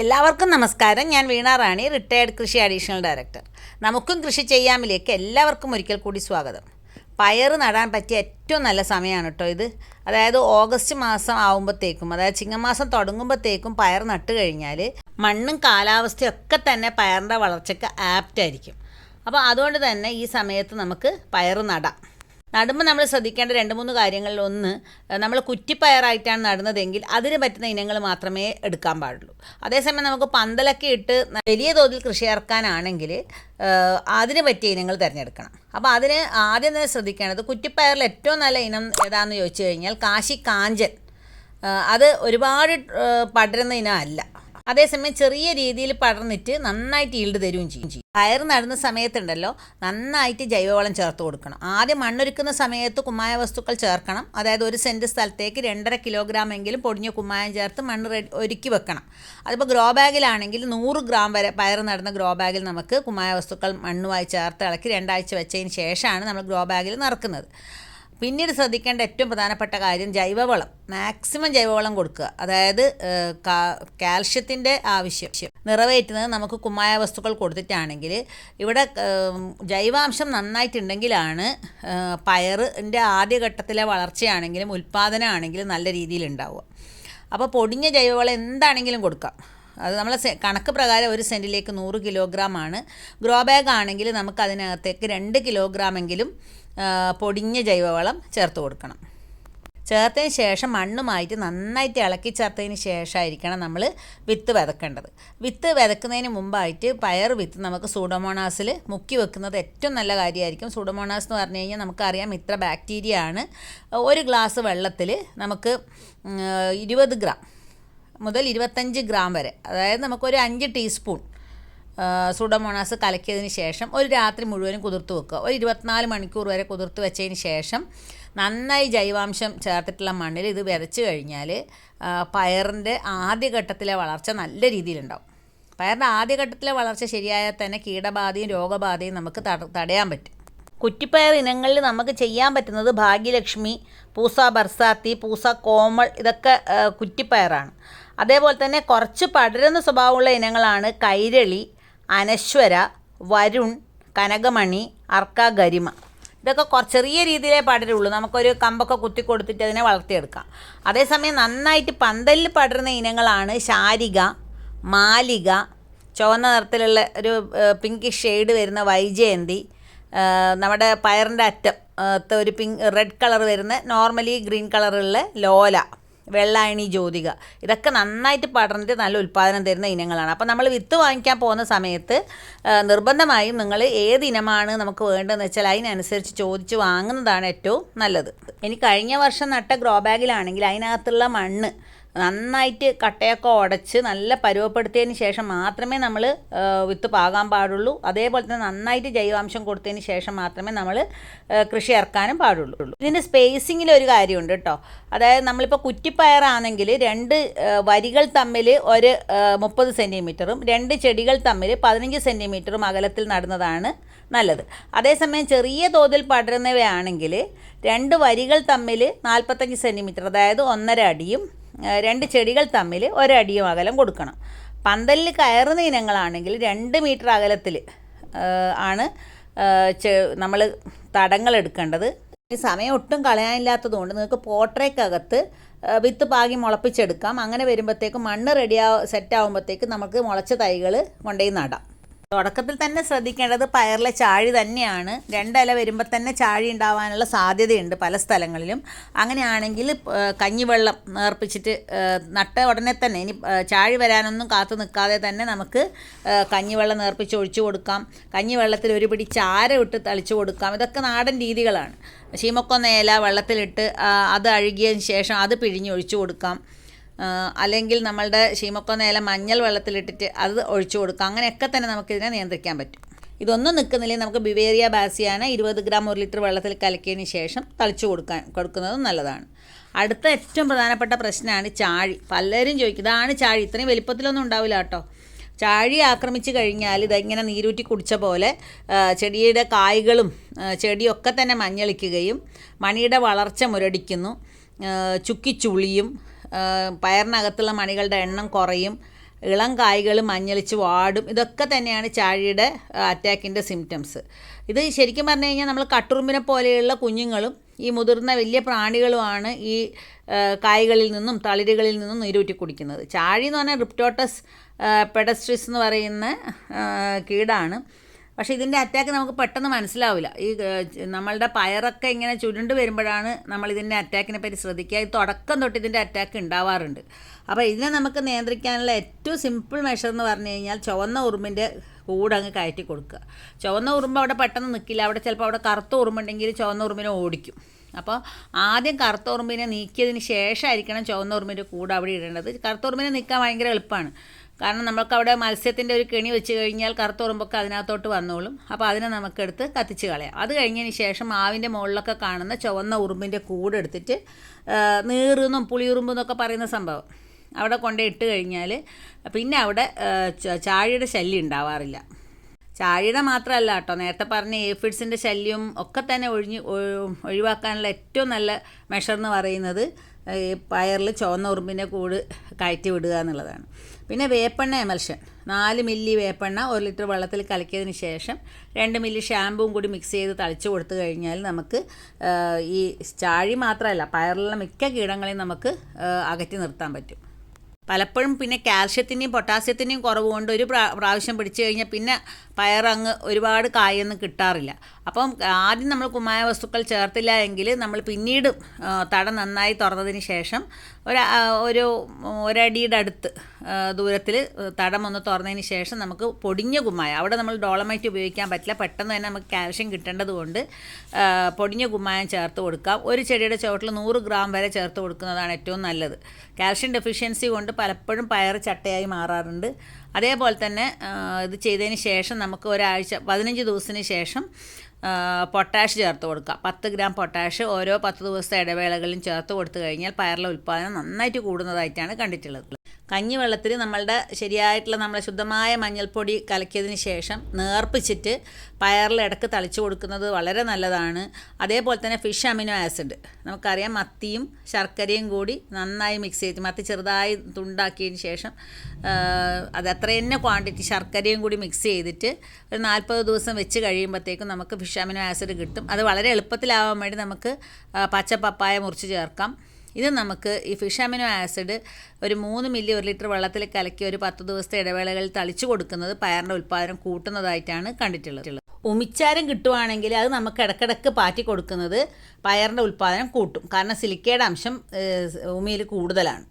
എല്ലാവർക്കും നമസ്കാരം. ഞാൻ വീണ റാണി റിട്ടയർഡ് കൃഷി അഡീഷണൽ ഡയറക്ടർ നമുക്കും കൃഷി ചെയ്യാമിലേക്ക് എല്ലാവർക്കും ഒരിക്കൽ കൂടി സ്വാഗതം. പയർ നടാൻ പറ്റിയ ഏറ്റവും നല്ല സമയമാണ് കേട്ടോ ഇത്. അതായത് ഓഗസ്റ്റ് മാസം ആകുമ്പോഴത്തേക്കും അതായത് ചിങ്ങമാസം തുടങ്ങുമ്പോഴത്തേക്കും പയർ നട്ട് കഴിഞ്ഞാൽ മണ്ണും കാലാവസ്ഥയും ഒക്കെ തന്നെ പയറിന്റെ വളർച്ചയ്ക്ക് ആപ്റ്റായിരിക്കും അപ്പോൾ അതുകൊണ്ട് തന്നെ ഈ സമയത്ത് നമുക്ക് പയർ നടാം. നടുമ്പോൾ നമ്മൾ ശ്രദ്ധിക്കേണ്ട രണ്ട് മൂന്ന് കാര്യങ്ങളിൽ ഒന്ന് നമ്മൾ കുറ്റിപ്പയറായിട്ടാണ് നടുന്നതെങ്കിൽ അതിന് പറ്റുന്ന ഇനങ്ങൾ മാത്രമേ എടുക്കാൻ പാടുള്ളൂ. അതേസമയം നമുക്ക് പന്തലൊക്കെ ഇട്ട് വലിയ തോതിൽ കൃഷി ഇറക്കാനാണെങ്കിൽ അതിന് പറ്റിയ ഇനങ്ങൾ തിരഞ്ഞെടുക്കണം. അപ്പോൾ അതിന് ആദ്യം തന്നെ ശ്രദ്ധിക്കേണ്ടത് കുറ്റിപ്പയറിൽ ഏറ്റവും നല്ല ഇനം ഏതാണെന്ന് ചോദിച്ചു കഴിഞ്ഞാൽ കാശി കാഞ്ചൻ അത് ഒരുപാട് പടരുന്ന ഇനമല്ല. അതേസമയം ചെറിയ രീതിയിൽ പടർന്നിട്ട് നന്നായിട്ട് ഈൽഡ് തരുകയും ചെയ്യും. പയർ നടുന്ന സമയത്തുണ്ടല്ലോ നന്നായിട്ട് ജൈവവളം ചേർത്ത് കൊടുക്കണം. ആദ്യം മണ്ണൊരുക്കുന്ന സമയത്ത് കുമ്മായ വസ്തുക്കൾ ചേർക്കണം. അതായത് ഒരു സെന്റ് സ്ഥലത്തേക്ക് രണ്ടര കിലോഗ്രാം എങ്കിലും പൊടിഞ്ഞ കുമ്മായം ചേർത്ത് മണ്ണ് ഒരുക്കി വെക്കണം. അതിപ്പോൾ ഗ്രോ ബാഗിലാണെങ്കിൽ നൂറ് ഗ്രാം വരെ പയർ നടുന്ന ഗ്രോ ബാഗിൽ നമുക്ക് കുമ്മായ വസ്തുക്കൾ മണ്ണുമായി ചേർത്ത് ഇളക്കി രണ്ടാഴ്ച വെച്ചതിന് ശേഷമാണ് നമ്മൾ ഗ്രോ ബാഗിൽ നിറക്കുന്നത്. പിന്നീട് ശ്രദ്ധിക്കേണ്ട ഏറ്റവും പ്രധാനപ്പെട്ട കാര്യം ജൈവവളം. മാക്സിമം ജൈവവളം കൊടുക്കുക. അതായത് കാൽഷ്യത്തിന്റെ ആവശ്യം. നിറവേറ്റുന്നത് നമുക്ക് കുമ്മായ വസ്തുക്കൾ കൊടുത്തിട്ടാണെങ്കിൽ ഇവിടെ ജൈവാംശം നന്നായിട്ടുണ്ടെങ്കിലാണ് പയറിന്റെ ആദ്യഘട്ടത്തിലെ വളർച്ചയാണെങ്കിലും ഉൽപ്പാദനമാണെങ്കിലും നല്ല രീതിയിൽ ഉണ്ടാവുക. അപ്പോൾ പൊടിഞ്ഞ ജൈവവളം എന്താണെങ്കിലും കൊടുക്കാം. അത് നമ്മൾ കണക്ക് പ്രകാരം ഒരു സെന്റിലേക്ക് നൂറ് കിലോഗ്രാം ആണ് ഗ്രോ ബാഗ് ആണെങ്കിൽ നമുക്ക് അതിനകത്തേക്ക് രണ്ട് കിലോഗ്രാമെങ്കിലും പൊടിഞ്ഞ ജൈവവളം ചേർത്ത് കൊടുക്കണം. ചേർത്തതിന് ശേഷം മണ്ണുമായിട്ട് നന്നായിട്ട് ഇളക്കി ചേർത്തതിന് ശേഷമായിരിക്കണം നമ്മൾ വിത്ത് വിതക്കേണ്ടത്. വിത്ത് വിതക്കുന്നതിന് മുമ്പായിട്ട് പയർ വിത്ത് നമുക്ക് സൂഡോമോണാസിൽ മുക്കി വെക്കുന്നത് ഏറ്റവും നല്ല കാര്യമായിരിക്കും. സൂഡോമോണാസ് എന്ന് പറഞ്ഞു കഴിഞ്ഞാൽ നമുക്കറിയാം ഇത്ര ബാക്ടീരിയ ആണ്. ഒരു ഗ്ലാസ് വെള്ളത്തിൽ നമുക്ക് ഇരുപത് ഗ്രാം മുതൽ ഇരുപത്തഞ്ച് ഗ്രാം വരെ അതായത് നമുക്കൊരു അഞ്ച് ടീസ്പൂൺ സുഡമോണാസ് കലക്കിയതിന് ശേഷം ഒരു രാത്രി മുഴുവനും കുതിർത്ത് വെക്കുക. ഒരു ഇരുപത്തിനാല് മണിക്കൂർ വരെ കുതിർത്ത് വെച്ചതിന് ശേഷം നന്നായി ജൈവാംശം ചേർത്തിട്ടുള്ള മണ്ണിൽ ഇത് വിതച്ച് കഴിഞ്ഞാൽ പയറിന്റെ ആദ്യഘട്ടത്തിലെ വളർച്ച നല്ല രീതിയിലുണ്ടാവും. പയറിന്റെ ആദ്യഘട്ടത്തിലെ വളർച്ച ശരിയായാൽ തന്നെ കീടബാധയും രോഗബാധയും നമുക്ക് തടയാൻ പറ്റും. കുറ്റിപ്പയർ ഇനങ്ങളിൽ നമുക്ക് ചെയ്യാൻ പറ്റുന്നത് ഭാഗ്യലക്ഷ്മി പൂസ ബർസാത്തി പൂസ കോമൾ ഇതൊക്കെ കുറ്റിപ്പയറാണ്. അതേപോലെ തന്നെ കുറച്ച് പടരുന്ന സ്വഭാവമുള്ള ഇനങ്ങളാണ് കൈരളി അനശ്വര വരുൺ കനകമണി അർക്ക ഗരിമ. ഇതൊക്കെ കുറച്ച് ചെറിയ രീതിയിലേ പടരുള്ളൂ നമുക്കൊരു കമ്പൊക്കെ കുത്തി കൊടുത്തിട്ട് അതിനെ വളർത്തിയെടുക്കാം. അതേസമയം നന്നായിട്ട് പന്തലിൽ പടരുന്ന ഇനങ്ങളാണ് ശാരിക മാലിക ചുവന്ന നിറത്തിലുള്ള ഒരു പിങ്ക് ഷെയ്ഡ് വരുന്ന വൈജയന്തി നമ്മുടെ പയറിന്റെ അറ്റം ഒരു പിങ്ക് റെഡ് കളർ വരുന്ന നോർമലി ഗ്രീൻ കളറുള്ള ലോല. വെള്ളായണി ജ്യോതിക. ഇതൊക്കെ നന്നായിട്ട് പടർന്നിട്ട് നല്ല ഉൽപ്പാദനം തരുന്ന ഇനങ്ങളാണ്. അപ്പോൾ നമ്മൾ വിത്ത് വാങ്ങിക്കാൻ പോകുന്ന സമയത്ത് നിർബന്ധമായും നിങ്ങൾ ഏത് ഇനമാണ് നമുക്ക് വേണ്ടതെന്ന് വെച്ചാൽ അതിനനുസരിച്ച് ചോദിച്ച് വാങ്ങുന്നതാണ് ഏറ്റവും നല്ലത്. ഇനി കഴിഞ്ഞ വർഷം നട്ട ഗ്രോ ബാഗിലാണെങ്കിൽ അതിനകത്തുള്ള മണ്ണ് നന്നായിട്ട് കട്ടയൊക്കെ ഉടച്ച് നല്ല പരുവപ്പെടുത്തിയതിന് ശേഷം മാത്രമേ നമ്മൾ വിത്ത് പാകാൻ പാടുള്ളൂ. അതേപോലെ തന്നെ നന്നായിട്ട് ജൈവാംശം കൊടുത്തതിന് ശേഷം മാത്രമേ നമ്മൾ കൃഷി ഇറക്കാനും പാടുള്ളൂ. ഇതിന്റെ സ്പേസിങ്ങിൽ ഒരു കാര്യമുണ്ട് കേട്ടോ അതായത് നമ്മളിപ്പോൾ കുറ്റിപ്പയറാണെങ്കിൽ രണ്ട് വരികൾ തമ്മിൽ ഒരു മുപ്പത് സെന്റിമീറ്ററും രണ്ട് ചെടികൾ തമ്മിൽ പതിനഞ്ച് സെന്റിമീറ്ററും അകലത്തിൽ നടുന്നതാണ് നല്ലത്. അതേസമയം ചെറിയ തോതിൽ പടരുന്നവയാണെങ്കിൽ രണ്ട് വരികൾ തമ്മിൽ നാൽപ്പത്തഞ്ച് സെന്റിമീറ്റർ അതായത് ഒന്നര അടിയും രണ്ട് ചെടികൾ തമ്മിൽ ഒരടിയും അകലം കൊടുക്കണം. പന്തലിൽ കയറുന്ന ഇനങ്ങളാണെങ്കിൽ രണ്ട് മീറ്റർ അകലത്തിൽ ആണ് നമ്മൾ തടങ്ങൾ എടുക്കേണ്ടത്. സമയം ഒട്ടും കളയാനില്ലാത്തതുകൊണ്ട് നിങ്ങൾക്ക് പോട്ടറയ്ക്കകത്ത് വിത്ത് പാകി മുളപ്പിച്ചെടുക്കാം. അങ്ങനെ വരുമ്പോഴത്തേക്കും മണ്ണ് റെഡിയാ സെറ്റ് ആകുമ്പോഴത്തേക്ക് നമുക്ക് മുളച്ച തൈകൾ കൊണ്ടുപോയി നടാം. തുടക്കത്തിൽ തന്നെ ശ്രദ്ധിക്കേണ്ടത് പയറിലെ ചാഴി തന്നെയാണ്. രണ്ടില വരുമ്പോൾ തന്നെ ചാഴി ഉണ്ടാവാനുള്ള സാധ്യതയുണ്ട് പല സ്ഥലങ്ങളിലും. അങ്ങനെയാണെങ്കിൽ കഞ്ഞിവെള്ളം നേർപ്പിച്ചിട്ട് നട്ട ഉടനെ തന്നെ ഇനി ചാഴി വരാനൊന്നും കാത്തു നിൽക്കാതെ തന്നെ നമുക്ക് കഞ്ഞിവെള്ളം നേർപ്പിച്ച് ഒഴിച്ചു കൊടുക്കാം. കഞ്ഞിവെള്ളത്തിൽ ഒരു പിടി ചാര ഇട്ട് തളിച്ചു കൊടുക്കാം. ഇതൊക്കെ നാടൻ രീതികളാണ്. ശീമക്കൊന്ന ഇല വെള്ളത്തിലിട്ട് അത് അഴുകിയതിന് ശേഷം അത് പിഴിഞ്ഞ് ഒഴിച്ചു കൊടുക്കാം. അല്ലെങ്കിൽ നമ്മളുടെ ശീമക്കൊന്നയില മഞ്ഞൾ വെള്ളത്തിലിട്ടിട്ട് അത് ഒഴിച്ചു കൊടുക്കുക. അങ്ങനെയൊക്കെ തന്നെ നമുക്കിതിനെ നിയന്ത്രിക്കാൻ പറ്റും. ഇതൊന്നും നിൽക്കുന്നില്ലേ നമുക്ക് ബിവേരിയ ബാസിയാന ഇരുപത് ഗ്രാം ഒരു ലിറ്റർ വെള്ളത്തിൽ കലക്കിയതിന് ശേഷം തളിച്ചു കൊടുക്കാൻ കൊടുക്കുന്നതും നല്ലതാണ്. അടുത്ത ഏറ്റവും പ്രധാനപ്പെട്ട പ്രശ്നമാണ് ചാഴി. പലരും ചോദിക്കും ഇതാണ് ചാഴി? ഇത്രയും വലിപ്പത്തിലൊന്നും ഉണ്ടാവില്ല കേട്ടോ. ചാഴി ആക്രമിച്ച് കഴിഞ്ഞാൽ ഇതെങ്ങനെ നീരൂറ്റി കുടിച്ച പോലെ ചെടിയുടെ കായ്കളും ചെടിയൊക്കെ തന്നെ മഞ്ഞളിക്കുകയും മണിയുടെ വളർച്ച മുരടിക്കുന്നു ചുക്കിച്ചുളിയും പയറിനകത്തുള്ള മണികളുടെ എണ്ണം കുറയും. ഇളം കായ്കൾ മഞ്ഞളിച്ച് വാടും. ഇതൊക്കെ തന്നെയാണ് ചാഴിയുടെ അറ്റാക്കിന്റെ സിംറ്റംസ് ഇത് ശരിക്കും പറഞ്ഞു കഴിഞ്ഞാൽ നമ്മൾ കട്ടുറുമ്പിനെ പോലെയുള്ള കുഞ്ഞുങ്ങളും ഈ മുതിർന്ന വലിയ പ്രാണികളുമാണ് ഈ കായ്കളിൽ നിന്നും തളിരുകളിൽ നിന്നും നീരൂറ്റി കുടിക്കുന്നത്. ചാഴി എന്ന് പറഞ്ഞാൽ റിപ്റ്റോട്ടസ് പെഡസ്ട്രിസ് എന്ന് പറയുന്ന കീടാണ്. പക്ഷേ ഇതിന്റെ അറ്റാക്ക് നമുക്ക് പെട്ടെന്ന് മനസ്സിലാവില്ല. ഈ നമ്മളുടെ പയറൊക്കെ ഇങ്ങനെ ചുരുണ്ട് വരുമ്പോഴാണ് നമ്മൾ ഇതിന്റെ അറ്റാക്കിനെ പറ്റി ശ്രദ്ധിക്കുക. ഈ തുടക്കം തൊട്ട് ഇതിന്റെ അറ്റാക്ക് ഉണ്ടാവാറുണ്ട്. അപ്പോൾ ഇതിനെ നമുക്ക് നിയന്ത്രിക്കാനുള്ള ഏറ്റവും സിമ്പിൾ മെഷർ എന്ന് പറഞ്ഞു കഴിഞ്ഞാൽ ചുവന്ന ഉറുമ്പിന്റെ കൂട് അങ്ങ് കയറ്റി കൊടുക്കുക. ചുവന്ന ഉറുമ്പ് അവിടെ പെട്ടെന്ന് നിൽക്കില്ല. അവിടെ ചിലപ്പോൾ അവിടെ കറുത്ത ഉറുമ്പുണ്ടെങ്കിൽ ചുവന്ന ഉറുമ്പിനെ ഓടിക്കും. അപ്പോൾ ആദ്യം കറുത്ത ഉറുമ്പിനെ നീക്കിയതിന് ശേഷമായിരിക്കണം ചുവന്ന ഉറുമ്പിന്റെ കൂടെ അവിടെ ഇടേണ്ടത്. കറുത്ത ഉറുമ്പിനെ നിൽക്കാൻ ഭയങ്കര എളുപ്പമാണ്. കാരണം നമുക്ക് അവിടെ മത്സ്യത്തിന്റെ ഒരു കെണി വെച്ച് കഴിഞ്ഞാൽ കറുത്ത ഉറുമ്പൊക്കെ അതിനകത്തോട്ട് വന്നോളും. അപ്പോൾ അതിനെ നമുക്കെടുത്ത് കത്തിച്ച് കളയാം. അത് കഴിഞ്ഞതിന് ശേഷം മാവിന്റെ മുകളിലൊക്കെ കാണുന്ന ചുവന്ന ഉറുമ്പിന്റെ കൂട് എടുത്തിട്ട് ആ, നീറുന്നും പുളിയുറുമ്പെന്നൊക്കെ പറയുന്ന സംഭവം. അവിടെ കൊണ്ടേ ഇട്ട് കഴിഞ്ഞാൽ പിന്നെ അവിടെ ചാഴിയുടെ ശല്യം ഉണ്ടാവാറില്ല. ചാഴിയുടെ മാത്രമല്ല കേട്ടോ നേരത്തെ പറഞ്ഞ ഏഫിഡ്സിന്റെ ശല്യം ഒക്കെ തന്നെ ഒഴിഞ്ഞ് ഒഴിവാക്കാനുള്ള ഏറ്റവും നല്ല മെഷർ എന്ന് പറയുന്നത് ഈ പയറിൽ ചുവന്ന ഉറുമ്പിന്റെ കൂട് കയറ്റി വിടുക എന്നുള്ളതാണ്. പിന്നെ വേപ്പെണ്ണ എമൽഷൻ. നാല് മില്ലി വേപ്പെണ്ണ ഒരു ലിറ്റർ വെള്ളത്തിൽ കലക്കിയതിന് ശേഷം രണ്ട് മില്ലി ഷാമ്പുവും കൂടി മിക്സ് ചെയ്ത് തളിച്ചു കൊടുത്തു കഴിഞ്ഞാൽ നമുക്ക് ഈ ചാഴി മാത്രമല്ല പയറിലുള്ള മിക്ക കീടങ്ങളെയും നമുക്ക് അകറ്റി നിർത്താൻ പറ്റും. പലപ്പോഴും പിന്നെ കാൽഷ്യത്തിന്റെയും പൊട്ടാസ്യത്തിന്റെയും കുറവ് കൊണ്ട് ഒരു പ്രാവശ്യം പിടിച്ചു കഴിഞ്ഞാൽ പിന്നെ പയറങ്ങ് ഒരുപാട് കായൊന്നും കിട്ടാറില്ല. അപ്പം ആദ്യം നമ്മൾ കുമ്മായ വസ്തുക്കൾ ചേർത്തില്ല എങ്കിൽ നമ്മൾ പിന്നീട് തട നന്നായി തുറന്നതിന് ശേഷം ഒരു ഒരു ഒരടിയുടെ അടുത്ത് ദൂരത്തിൽ തടം ഒന്ന് തുറന്നതിന് ശേഷം നമുക്ക് പൊടിഞ്ഞ കുമ്മായ അവിടെ നമ്മൾ ഡോളമൈറ്റ് ഉപയോഗിക്കാൻ പറ്റില്ല പെട്ടെന്ന് തന്നെ നമുക്ക് കാൽഷ്യം കിട്ടേണ്ടത് കൊണ്ട് പൊടിഞ്ഞ കുമ്മായം ചേർത്ത് കൊടുക്കാം. ഒരു ചെടിയുടെ ചുവട്ടിൽ നൂറ് ഗ്രാം വരെ ചേർത്ത് കൊടുക്കുന്നതാണ് ഏറ്റവും നല്ലത്. കാൽഷ്യം ഡെഫിഷ്യൻസി കൊണ്ട് പലപ്പോഴും പയർ ചട്ടയായി മാറാറുണ്ട്. അതേപോലെ തന്നെ ഇത് ചെയ്തതിന് ശേഷം നമുക്ക് ഒരാഴ്ച പതിനഞ്ച് ദിവസത്തിന് ശേഷം പൊട്ടാഷ് ചേർത്ത് കൊടുക്കുക പത്ത് ഗ്രാം പൊട്ടാഷ് ഓരോ പത്ത് ദിവസത്തെ ഇടവേളകളിലും ചേർത്ത് കൊടുത്തു കഴിഞ്ഞാൽ പയറിലെ ഉൽപ്പാദനം നന്നായിട്ട് കൂടുന്നതായിട്ടാണ് കണ്ടിട്ടുള്ളത്. കഞ്ഞിവെള്ളത്തിൽ നമ്മളുടെ ശരിയായിട്ടുള്ള നമ്മളെ ശുദ്ധമായ മഞ്ഞൾപ്പൊടി കലക്കിയതിന് ശേഷം നേർപ്പിച്ചിട്ട് പയറിൽ ഇടയ്ക്ക് തളിച്ചു കൊടുക്കുന്നത് വളരെ നല്ലതാണ്. അതേപോലെ തന്നെ ഫിഷ് അമിനോ ആസിഡ്. നമുക്കറിയാം മത്തിയും ശർക്കരയും കൂടി നന്നായി മിക്സ് ചെയ്ത് മത്തി ചെറുതായി തുണ്ടാക്കിയതിന് ശേഷം അത് അത്ര തന്നെ ക്വാണ്ടിറ്റി ശർക്കരയും കൂടി മിക്സ് ചെയ്തിട്ട് ഒരു നാൽപ്പത് ദിവസം വെച്ച് കഴിയുമ്പോഴത്തേക്കും നമുക്ക് ഫിഷ് അമിനോ ആസിഡ് കിട്ടും. അത് വളരെ എളുപ്പത്തിലാവാൻ വേണ്ടി നമുക്ക് പച്ച പപ്പായ മുറിച്ച് ചേർക്കാം. ഇത് നമുക്ക് ഈ ഫിഷ് അമിനോ ആസിഡ് ഒരു മൂന്ന് മില്ലി ഒരു ലിറ്റർ വെള്ളത്തിൽ കലക്കി ഒരു പത്ത് ദിവസത്തെ ഇടവേളകളിൽ തളിച്ചു കൊടുക്കുന്നത് പയറിന്റെ ഉൽപ്പാദനം കൂട്ടുന്നതായിട്ടാണ് കണ്ടിട്ടുള്ളത്. ഉമിച്ചാരം കിട്ടുവാണെങ്കിൽ അത് നമുക്ക് ഇടക്കിടക്ക് പാറ്റി കൊടുക്കുന്നത് പയറിന്റെ ഉൽപ്പാദനം കൂട്ടും. കാരണം സിലിക്കയുടെ അംശം ഉമിയിൽ കൂടുതലാണ്.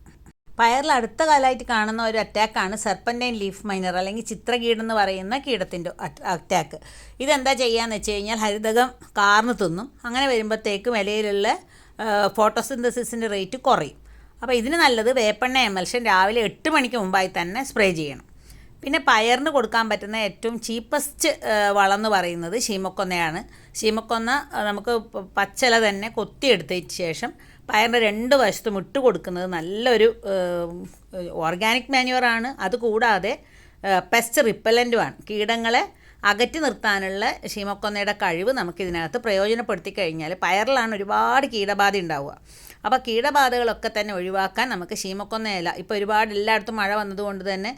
പയറിൽ അടുത്ത കാലമായിട്ട് കാണുന്ന ഒരു അറ്റാക്കാണ് സെർപ്പന്റൈൻ ലീഫ് മൈനർ അല്ലെങ്കിൽ ചിത്രകീടം എന്ന് പറയുന്ന കീടത്തിന്റെ അറ്റാക്ക് ഇതെന്താ ചെയ്യാന്ന് വെച്ച് കഴിഞ്ഞാൽ ഹരിതകം കാർന്ന് തിന്നും. അങ്ങനെ വരുമ്പോഴത്തേക്കും ഇലയിലുള്ള ഫോട്ടോസിന്തസിസിന്റെ റേറ്റ് കുറയും. അപ്പോൾ ഇതിന് നല്ലത് വേപ്പെണ്ണ എമൽഷൻ രാവിലെ എട്ട് മണിക്ക് മുമ്പായി തന്നെ സ്പ്രേ ചെയ്യണം. പിന്നെ പയറിന് കൊടുക്കാൻ പറ്റുന്ന ഏറ്റവും ചീപ്പസ്റ്റ് വളം എന്ന് പറയുന്നത് ശീമക്കൊന്നയാണ്. ശീമക്കൊന്ന നമുക്ക് പച്ചില തന്നെ കൊത്തിയെടുത്തതിന് ശേഷം പയറിന്റെ രണ്ട് വശത്തും ഇട്ട് കൊടുക്കുന്നത് നല്ലൊരു ഓർഗാനിക് മാന്യുവറാണ് അതുകൂടാതെ പെസ്റ്റ് റിപ്പലന്റുമാണ് കീടങ്ങളെ അകറ്റി നിർത്താനുള്ള ഷീമക്കൊന്നയുടെ കഴിവ് നമുക്ക് ഇതിനകത്ത് പ്രയോജനപ്പെടുത്തി കഴിഞ്ഞാൽ പയറിലാണ് ഒരുപാട് കീടബാധ ഉണ്ടാവുക. അപ്പോൾ കീടബാധകളൊക്കെ തന്നെ ഒഴിവാക്കാൻ നമുക്ക് ശീമക്കൊന്ന ഇപ്പോൾ ഒരുപാട് എല്ലായിടത്തും മഴ വന്നതുകൊണ്ട് തന്നെ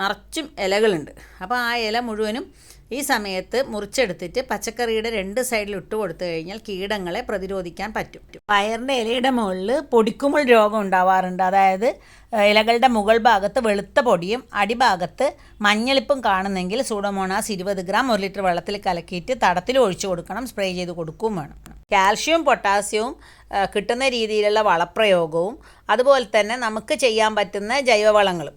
നിറച്ചും ഇലകളുണ്ട്. അപ്പോൾ ആ ഇല മുഴുവനും ഈ സമയത്ത് മുറിച്ചെടുത്തിട്ട് പച്ചക്കറിയുടെ രണ്ട് സൈഡിൽ ഇട്ട് കൊടുത്തു കഴിഞ്ഞാൽ കീടങ്ങളെ പ്രതിരോധിക്കാൻ പറ്റും. പയറിന്റെ ഇലയുടെ മുകളിൽ പൊടിക്കുമ്പോൾ രോഗം ഉണ്ടാവാറുണ്ട്. അതായത് ഇലകളുടെ മുകൾ ഭാഗത്ത് വെളുത്ത പൊടിയും അടിഭാഗത്ത് മഞ്ഞളിപ്പും കാണുന്നെങ്കിൽ സൂഡോമോണാസ് ഇരുപത് ഗ്രാം ഒരു ലിറ്റർ വെള്ളത്തിൽ കലക്കിയിട്ട് തടത്തിൽ ഒഴിച്ചു കൊടുക്കണം സ്പ്രേ ചെയ്ത് കൊടുക്കുകയും വേണം. കാൽഷ്യവും പൊട്ടാസ്യവും കിട്ടുന്ന രീതിയിലുള്ള വളപ്രയോഗവും അതുപോലെ തന്നെ നമുക്ക് ചെയ്യാൻ പറ്റുന്ന ജൈവവളങ്ങളും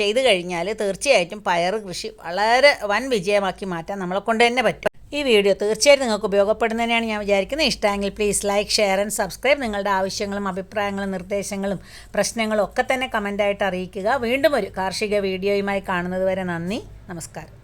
ചെയ്തു കഴിഞ്ഞാൽ തീർച്ചയായിട്ടും പയർ കൃഷി വളരെ വൻ വിജയമാക്കി മാറ്റാൻ നമ്മളെ കൊണ്ട് തന്നെ പറ്റും. ഈ വീഡിയോ തീർച്ചയായിട്ടും നിങ്ങൾക്ക് ഉപയോഗപ്പെടുന്നതിനാണ് ഞാൻ വിചാരിക്കുന്നത്. ഇഷ്ടമെങ്കിൽ please like share and subscribe നിങ്ങളുടെ ആവശ്യങ്ങളും അഭിപ്രായങ്ങളും നിർദ്ദേശങ്ങളും പ്രശ്നങ്ങളും ഒക്കെ തന്നെ കമന്റായിട്ട് അറിയിക്കുക. വീണ്ടും ഒരു കാർഷിക വീഡിയോയുമായി കാണുന്നത് വരെ നന്ദി. നമസ്കാരം.